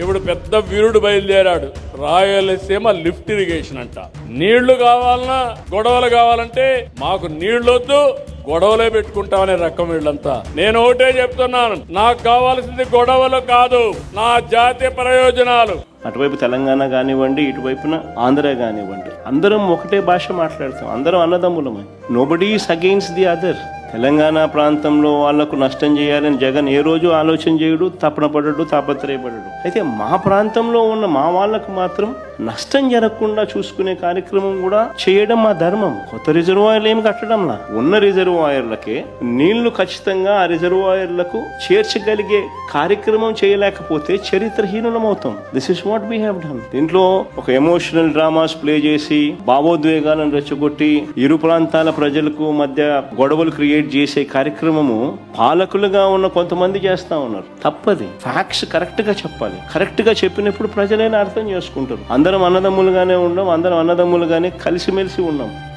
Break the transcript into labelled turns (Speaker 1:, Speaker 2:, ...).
Speaker 1: ఇప్పుడు పెద్ద వీరుడు బయలుదేరాడు. రాయలసీమ లిఫ్ట్ ఇరిగేషన్ అంట. నీళ్ళు కావాలన్నా గొడవలు కావాలంటే మాకు నీళ్ళొద్దు గొడవలే పెట్టుకుంటామనే రకం వీళ్ళంతా. నేను ఒకటే చెప్తున్నాను నాకు కావాల్సింది గొడవలు కాదు నా జాతీయ ప్రయోజనాలు.
Speaker 2: అటువైపు తెలంగాణ కానివ్వండి ఇటువైపున ఆంధ్ర కానివ్వండి అందరం ఒకటే భాష మాట్లాడతాం అందరం అన్నదమ్ములమే. Nobody is against the other Telangana ప్రాంతంలో వాళ్ళకు నష్టం చేయాలని జగన్ ఏ రోజు ఆలోచన చేయడు తపన పడడు తాపత్రయపడడు. అయితే మా ప్రాంతంలో ఉన్న మా వాళ్ళకు మాత్రం నష్టం జరగకుండా చూసుకునే కార్యక్రమం కూడా చేయడం మా ధర్మం. కొత్త రిజర్వాయర్లు ఏమి కట్టడంలా? ఉన్న రిజర్వాయర్లకే నీళ్ళు ఖచ్చితంగా ఆ రిజర్వాయర్లకు చేర్చగలిగే కార్యక్రమం చేయలేకపోతే చరిత్రహీనులం అవుతాం this is what we have done దీంట్లో ఒక ఎమోషనల్ డ్రామాస్ ప్లే చేసి భావోద్వేగాలను రెచ్చగొట్టి ఇరు ప్రాంతాల ప్రజలకు మధ్య గొడవలు క్రియేట్ చేసే కార్యక్రమము పాలకులుగా ఉన్న కొంతమంది చేస్తా ఉన్నారు. తప్పది. ఫ్యాక్ట్స్ కరెక్ట్గా చెప్పాలి. కరెక్ట్గా చెప్పినప్పుడు ప్రజలైనా అర్థం చేసుకుంటారు. అందరం అన్నదమ్ములుగానే ఉన్నాం అందరం అన్నదమ్ములుగానే కలిసిమెలిసి ఉన్నాం.